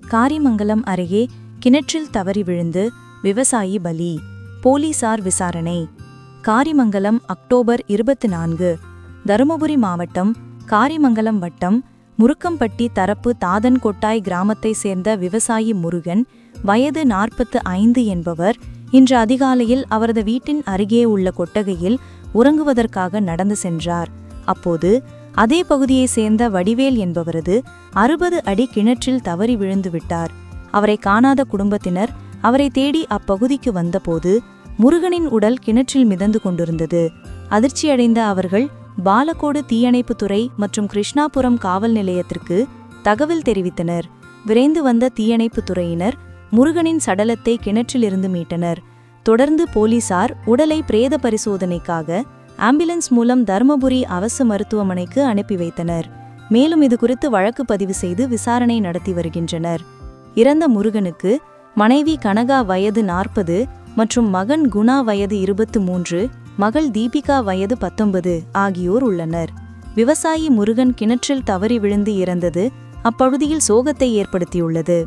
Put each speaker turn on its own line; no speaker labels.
காரிமங்கலம் அருகே கிணற்றில் தவறி விழுந்து விவசாயி பலி போலீசார் விசாரணை. காரிமங்கலம் அக்டோபர் இருபத்தி நான்கு தருமபுரி மாவட்டம் காரிமங்கலம் வட்டம் முருக்கம்பட்டி தரப்பு தாதன்கொட்டாய் கிராமத்தை சேர்ந்த விவசாயி முருகன் வயது நாற்பத்து ஐந்து என்பவர் இன்று அதிகாலையில் அவரது வீட்டின் அருகே உள்ள கொட்டகையில் உறங்குவதற்காக நடந்து சென்றார். அப்போது அதே பகுதியைச் சேர்ந்த வடிவேல் என்பவரது அறுபது அடி கிணற்றில் தவறி விழுந்து விட்டார். அவரை காணாத குடும்பத்தினர் அவரை தேடி அப்பகுதிக்கு வந்தபோது முருகனின் உடல் கிணற்றில் மிதந்து கொண்டிருந்தது. அதிர்ச்சியடைந்த அவர்கள் பாலக்கோடு தீயணைப்புத்துறை மற்றும் கிருஷ்ணாபுரம் காவல் நிலையத்திற்கு தகவல் தெரிவித்தனர். விரைந்து வந்த தீயணைப்புத்துறையினர் முருகனின் சடலத்தை கிணற்றிலிருந்து மீட்டனர். தொடர்ந்து போலீசார் உடலை பிரேத பரிசோதனைக்காக ஆம்புலன்ஸ் மூலம் தருமபுரி அரசு மருத்துவமனைக்கு அனுப்பி வைத்தனர். மேலும் இது குறித்து வழக்கு பதிவு செய்து விசாரணை நடத்தி வருகின்றனர். இறந்த முருகனுக்கு மனைவி கனகா வயது நாற்பது மற்றும் மகன் குணா வயது இருபத்து மூன்று மகள் தீபிகா வயது பத்தொன்பது ஆகியோர் உள்ளனர். விவசாயி முருகன் கிணற்றில் தவறி விழுந்து இறந்தது அப்பகுதியில் சோகத்தை ஏற்படுத்தியுள்ளது.